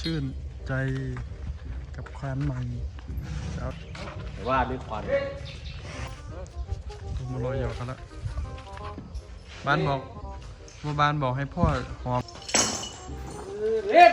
ชื่นใจกับควานใหม่จะเอาแต่ว่าด้วยควันตัวมารอยหยอกกันละบ้านบอกว่าบ้านบอกให้พ่อหอมเล่น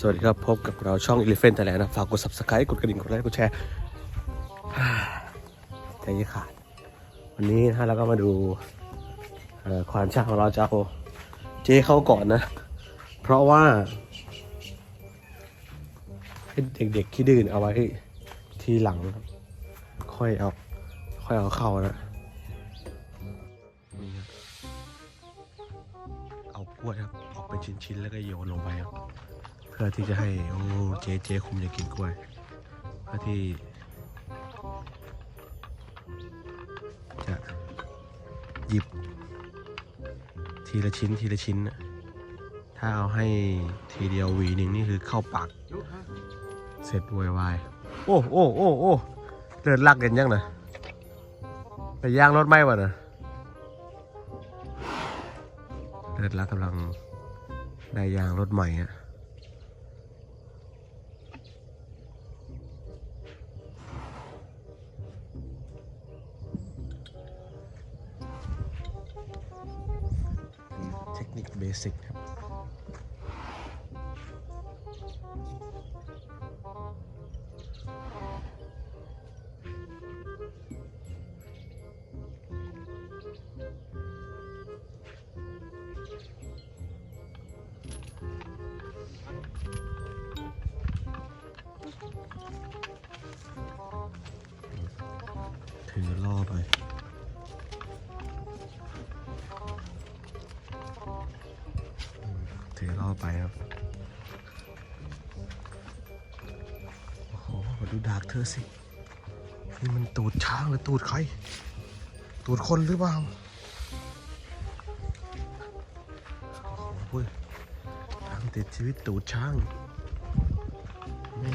สวัสดีครับ พบกับเราช่อง Elephant Thailand นะฝากกด subscribe กดกระดิ่งกดไลค์กดแชร์ใจเย็นขาดวันนี้นะฮะเราก็มาดูควานช้างของเราจะเอาเจเข้าก่อนนะ เพราะว่าให้เด็กๆที่ดื้อเอาไว้ทีหลัง ค่อยเอาค่อยเอาเข้านะเอากล้วยครับออกเป็นชิ้นๆแล้วก็โยนลงไปครับ พื่อที่จะให้โอ้เจ๊เจ๊คุมจะกินกล้วยเพื่อที่จะหยิบ ทีละชิ้นทีละชิ้นนะถ้าเอาให้ทีเดียวหวีหนึ่งนี่คือเข้าปากเสร็จวยวายโอ้โอ้โอ้โอ้เดินลักกันยังนะไปย่างรถไหมวะนะเดินลักกำลังได้ยางรถใหม่อะ เท ไปครับ โอ้โหมาดูดากเธอสิ นี่มันตูดช้างหรือตูดใคร ตูดคนหรือเปล่าโอ้โหทำติดชีวิตตูดช้างแม่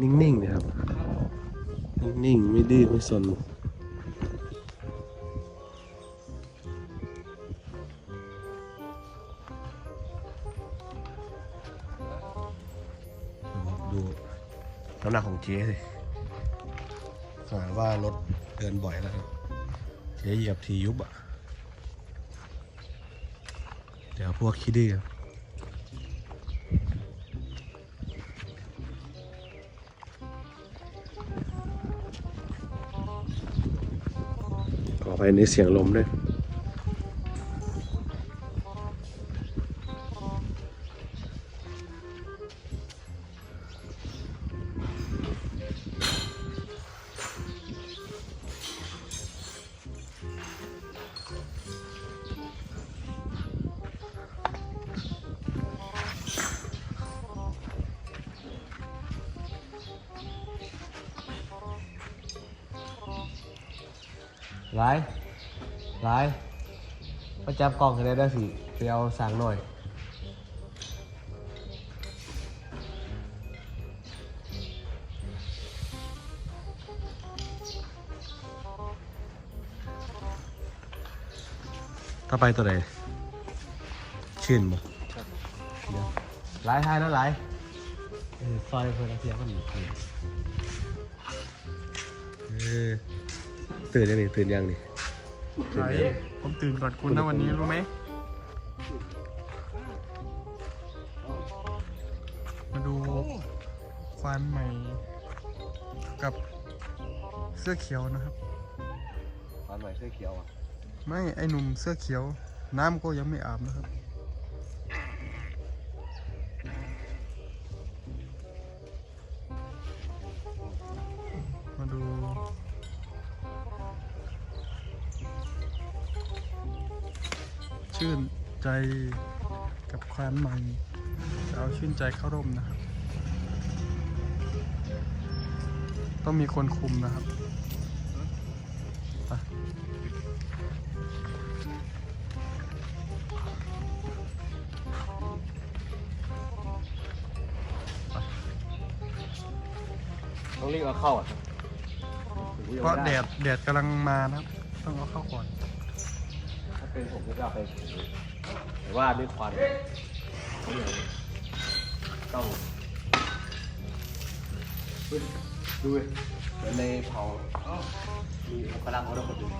นิ่งๆนะครับ นิ่งๆ ไม่ดื้อไม่สน น้ำหนักของเจ๊สิหาว่ารถเดินบ่อยแล้วครับเจ๊เหยียบทียุบอะ เดี๋ยวพวกคิดดื้อครับขอไปในเสียงลมด้วย ไรไรประจับกล่องกันได้ได้สิไปเอาสางหน่อยถ้าไปตัวไหนชื่นบ่เดี๋ยวไล่ท้ายนะไล่เออซอยเพื่อนเสียกันอยู่เออ ตื่นยังนี่ตื่นยังนี่ใครผมตื่นก่อนคุณนะวันนี้รู้ไหมมาดูควานใหม่กับเสื้อเขียวนะครับฟันใหม่เสื้อเขียวอะ ไม่ไอหนุ่มเสื้อเขียว น้ำก็ยังไม่อาบนะครับ ชื่นใจกับแคว้นใหม่จะเอาชื่นใจเข้าร่มนะครับ ต้องมีคนคุมนะครับต้องรีบเอาเข้าอะเพราะแดดแดดกำลังมานะครับ ต้องเอาเข้าก่อน ถ้าเป็นผมก็จะเอาไปแต่ว่าด้วยควันต้องเฮ้ยดูดิเหมือนในเผามีองคลักษ์เขาด้วยคนหนึ่ง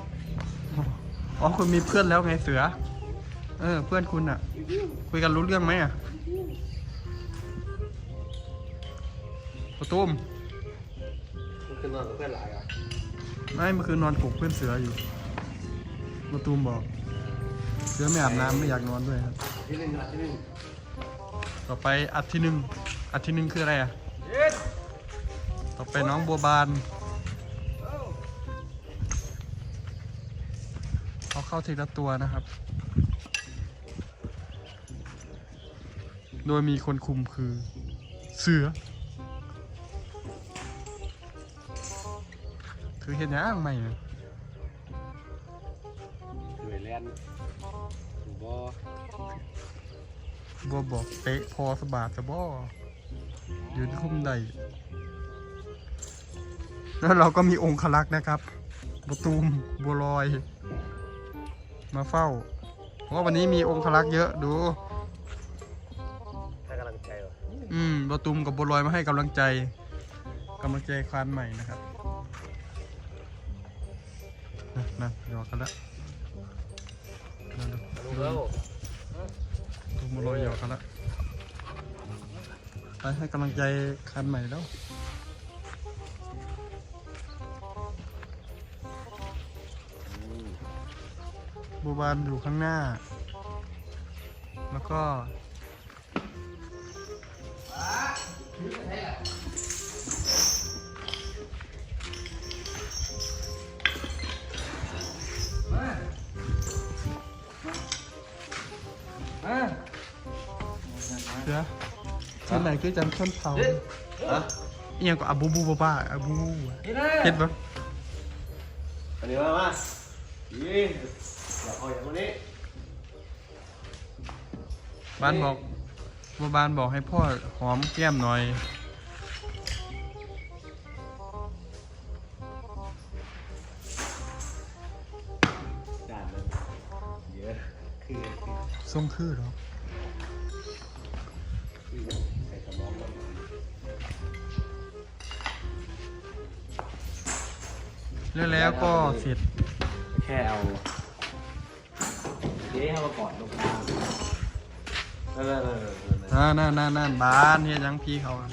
อ๋อคุณมีเพื่อนแล้วไงเสือ เออ เพื่อนคุณอะ คุยกันรู้เรื่องไหมอะประตูมมันคือนอนกับเพื่อนหลายอะไม่เมื่อคืนนอนกบเพื่อนเสืออยู่ประตูมบอกเสือไม่อาบน้ำไม่อยากนอนด้วยครับ ที่หนึ่งอะที่หนึ่งต่อไปอัดที่หนึ่งอัดที่หนึ่งคืออะไรอะต่อไปน้องบัวบานเอาเข้าทีละตัวนะครับ โดยมีคนคุมคือเสือคือเห็นยังไม่เนี่ย บอบัวบอกเตะพอสะบาดสะบอยืนคุ้มได้แล้วเราก็มีองคลักษ์นะครับประตูมบัวลอย มาเฝ้า เพราะว่าวันนี้มีองคลักษ์เยอะดูให้กำลังใจเหรออืมประตูมกับบัวลอยมาให้กำลังใจกำลังใจคลานใหม่นะครับนะนะหยอกกันแล้วนั่น ดูแล้วตูมาลอยหยอกกันแล้วไปให้กำลังใจคันใหม่แล้วบัวบานอยู่ข้างหน้า แล้วก็ เดี๋ยวที่ไหนคือจันทนเผาฮะเอียงก็อาบูบูบ้าบ้าอาบูบูอะเห็นปะอันนี้มามายี่อยากเอาอย่างวันนี้บ้านบอกบัวบานบอกให้พ่อหอมแก้มหน่อย ทรงคือเหรอคือใส่สมองมันแล้วแล้วก็เสร็จ แค่เอาเจ๊เข้ามากอดตรงกลางนั่นนั่นนั่นนั่นน่าน่าน่าน่าบานเฮียยังพี่เขาอะ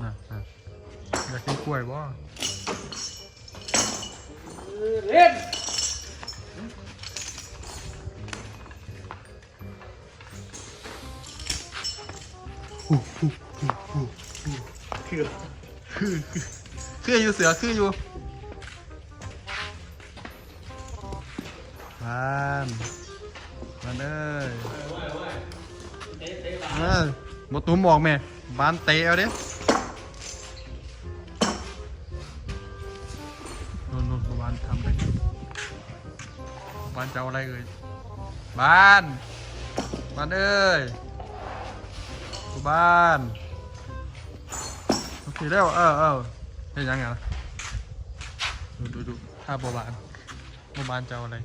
น่ะน่ะอยากกินกล้วยบ่เล่น คือคือคืออยู่เสือคืออยู่บานบานเอ้ยเออบตุ้มบอกแม่บานเตะเอาดินู่นนู่นบานทำไปบานจะเอาอะไรเอ่ยบ้านบานเอ้ย บานโอเคแล้วเออเออเห็นยังไงล่ะดูดูดูถ้าโบบานโบบานจะเอาอะไร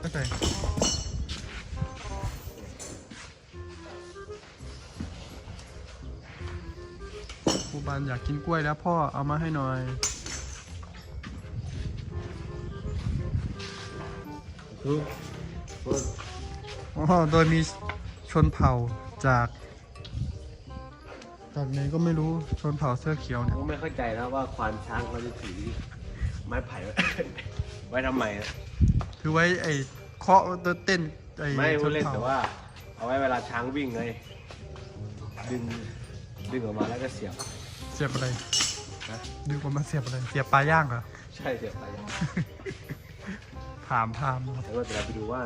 โอเค โบบานอยากกินกล้วยแล้วพ่อเอามาให้หน่อยคือคนอ๋อโดยมีชนเผ่าจากจากไหนก็ไม่รู้ชนเผ่าเสื้อเขียวเนี่ย ผมไม่เข้าใจนะว่าควานช้างเขาจะถือไม้ไผ่ไว้ ไว้ทำไมอะคือไว้ไอ้เคาะเต้นไอ้ไม่ชพูดนเล่นเผ่าแต่ว่า เอาไว้เวลาช้างวิ่งไงดึงดึงออกมาแล้วก็เสียบ เสียบอะไรนะ ดึงออกมาเสียบอะไร เสียบปลาย่างเหรอ ใช่เสียบไปถามพามครับแล้วก็จะไปดูว่า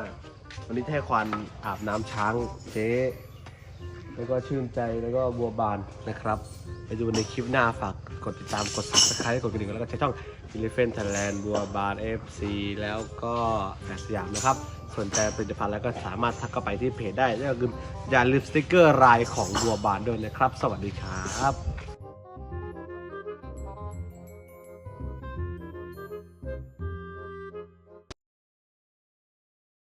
วันนี้จะให้ควานอาบน้ำช้างเจ๊แล้วก็ชื่นใจแล้วก็บัวบานนะครับ ไปดูในคลิปหน้าฝากกดติดตามกด subscribe กดกระดิ่งแล้วก็ใช้ช่อง Elephant Thailand บัวบาน FC แล้วก็แฟสยามนะครับ สนใจผลิตภัณฑ์แล้วก็สามารถทักเข้าไปที่เพจได้แล้วก็อย่าลืมสติกเกอร์ลายของบัวบานด้วยนะครับ สวัสดีครับ